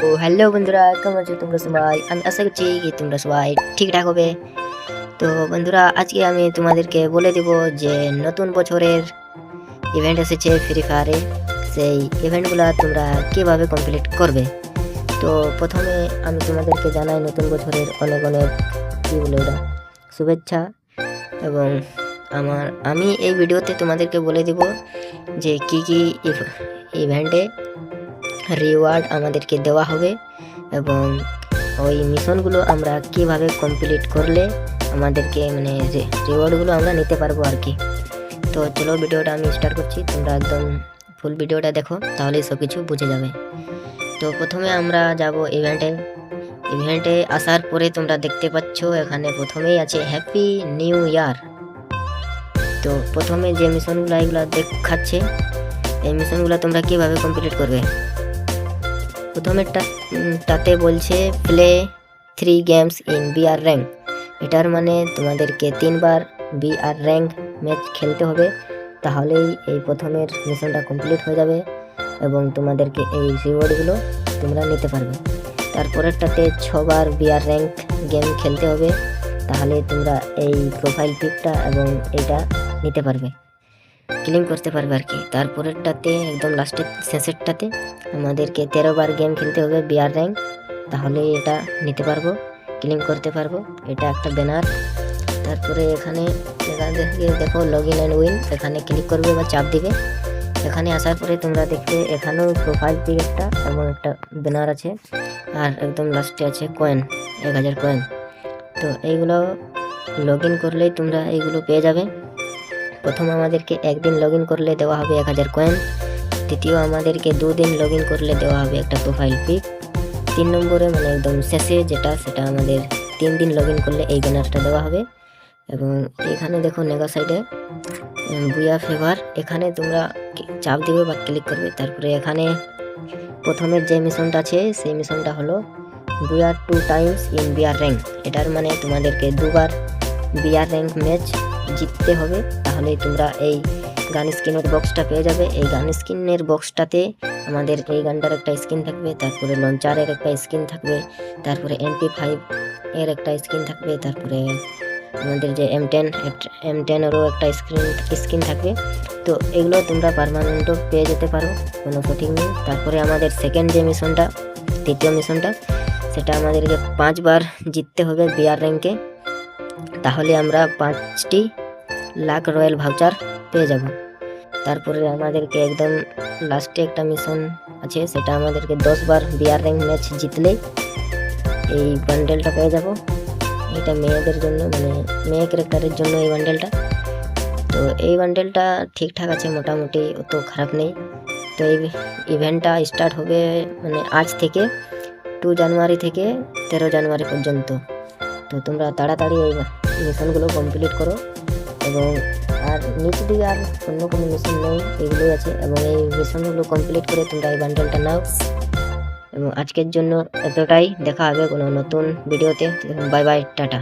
তো হ্যালো বন্ধুরা, কেমন আছো তোমরা সবাই? আমি আশা করছি কি তোমরা সবাই ঠিকঠাক হবে। তো বন্ধুরা, আজকে আমি তোমাদেরকে বলে দেব যে নতুন বছরের ইভেন্ট এসেছে ফ্রি ফায়ারে সেই ইভেন্টগুলো তোমরা কীভাবে কমপ্লিট করবে? তো প্রথমে আমি তোমাদেরকে জানাই নতুন বছরের অনেক অনেক কী বলে ওটা, শুভেচ্ছা। এবং আমার, আমি এই ভিডিওতে তোমাদেরকে বলে দেব যে কি কি ইভেন্টে রিওয়ার্ড আমাদেরকে দেওয়া হবে এবং ওই মিশনগুলো আমরা কীভাবে কমপ্লিট করলে আমাদেরকে মানে রিওয়ার্ডগুলো আমরা নিতে পারব আর কি। তো চলো ভিডিওটা আমি স্টার্ট করছি, তোমরা একদম ফুল ভিডিওটা দেখো, তাহলেই সব কিছু বুঝে যাবে। তো প্রথমে আমরা যাব ইভেন্টে ইভেন্টে আসার পরে তোমরা দেখতে পাচ্ছ এখানে প্রথমেই আছে হ্যাপি নিউ ইয়ার তো প্রথমে যে মিশনগুলো এগুলো দেখাচ্ছে, এই মিশনগুলো তোমরা কীভাবে কমপ্লিট করবে? প্রথমেরটা উম, তাতে বলছে play three games in BR rank এটার মানে তোমাদেরকে তিনবার বিআর র্যাঙ্ক ম্যাচ খেলতে হবে তাহলেই এই প্রথমের মিশনটা কমপ্লিট হয়ে যাবে এবং তোমাদেরকে এই রিওয়ার্ডগুলো তোমরা নিতে পারবে। তারপরেরটাতে ছবার বিআর র্যাঙ্ক গেম খেলতে হবে তাহলে তোমরা এই প্রোফাইল পিকটা এবং এটা নিতে পারবে। ক্লিম করতে পারবে আর কি। তারপরেরটাতে, একদম লাস্টের শেষেরটাতে আমাদেরকে তেরো বার গেম খেলতে হবে বিয়ার র্যাঙ্ক তাহলে এটা নিতে পারব ক্লিম করতে পারব। এটা একটা ব্যানার তারপরে এখানে দেখো লগ ইন অ্যান্ড উইন এখানে ক্লিক করবে বা চাপ দিবে। এখানে আসার পরে তোমরা দেখবে এখানেও প্রোফাইল পিক একটা এবং একটা ব্যানার আছে। আর একদম লাস্টে আছে কয়েন এক হাজার কয়েন তো এইগুলো লগ ইন করলেই তোমরা এইগুলো পেয়ে যাবে। প্রথম আমাদেরকে একদিন লগ করলে দেওয়া হবে এক হাজার কয়েন দ্বিতীয় আমাদেরকে দুদিন লগ করলে দেওয়া হবে একটা প্রোফাইল পিক তিন নম্বরে মানে একদম শেষে যেটা, সেটা আমাদের তিন দিন লগ করলে এই ব্যানারটা দেওয়া হবে। এবং এখানে দেখো নেগা সাইডে বুয়া ফেভার এখানে তোমরা চাপ দিবে বা ক্লিক করবে, তারপরে এখানে প্রথমের যে মিশনটা আছে, সেই মিশনটা হলো booyah two times in BR rank এটার মানে তোমাদেরকে দুবার বিয়ার র্যাঙ্ক ম্যাচ জিততে হবে তাহলে তোমরা এই গান স্কিনের বক্সটা পেয়ে যাবে। এই গান স্কিনের বক্সটাতে আমাদের এই গানটার একটা স্কিন থাকবে, তারপরে লঞ্চারের একটা স্কিন থাকবে, তারপরে এমপি ফাইভ এর একটা স্কিন থাকবে, তারপরে আমাদের যে এম টেন এম টেনেরও একটা স্ক্রিন, স্কিন থাকবে। তো এগুলো তোমরা পারমানেন্টও পেয়ে যেতে পারো, কোনো কঠিন নেই। তারপরে আমাদের সেকেন্ড যে মিশনটা তৃতীয় মিশনটা সেটা আমাদেরকে পাঁচবার জিততে হবে বিয়ার র্যাঙ্কে। তাহলে আমরা পাঁচটি লাখ রয়্যাল ভাউচার পেয়ে যাব। তারপরে আমাদেরকে একদম লাস্টে একটা মিশন আছে, সেটা আমাদেরকে দশ বার বিয়ার র্যাঙ্ক ম্যাচ জিতলেই এই বান্ডেলটা পেয়ে যাব। এটা মেয়েদের জন্য মানে মেয়ে ক্যারেক্টারের জন্য এই বান্ডেলটা তো এই বান্ডেলটা ঠিকঠাক আছে, মোটামুটি অত খারাপ নেই। তো এই ইভেন্টটা স্টার্ট হবে মানে আজ থেকে টু জানুয়ারি থেকে তেরো জানুয়ারি পর্যন্ত। তো তোমরা তাড়াতাড়ি এই মিশনগুলো কমপ্লিট করো। এবং আর নিচ দিকে আর অন্য কোনো মিশন নেই, এগুলোই আছে। এবং এই মিশনগুলো কমপ্লিট করে তোমরা এই বান্ডেলটা নাও। এবং আজকের জন্য এতটাই। দেখা হবে কোনো নতুন ভিডিওতে বাই বাই টাটা।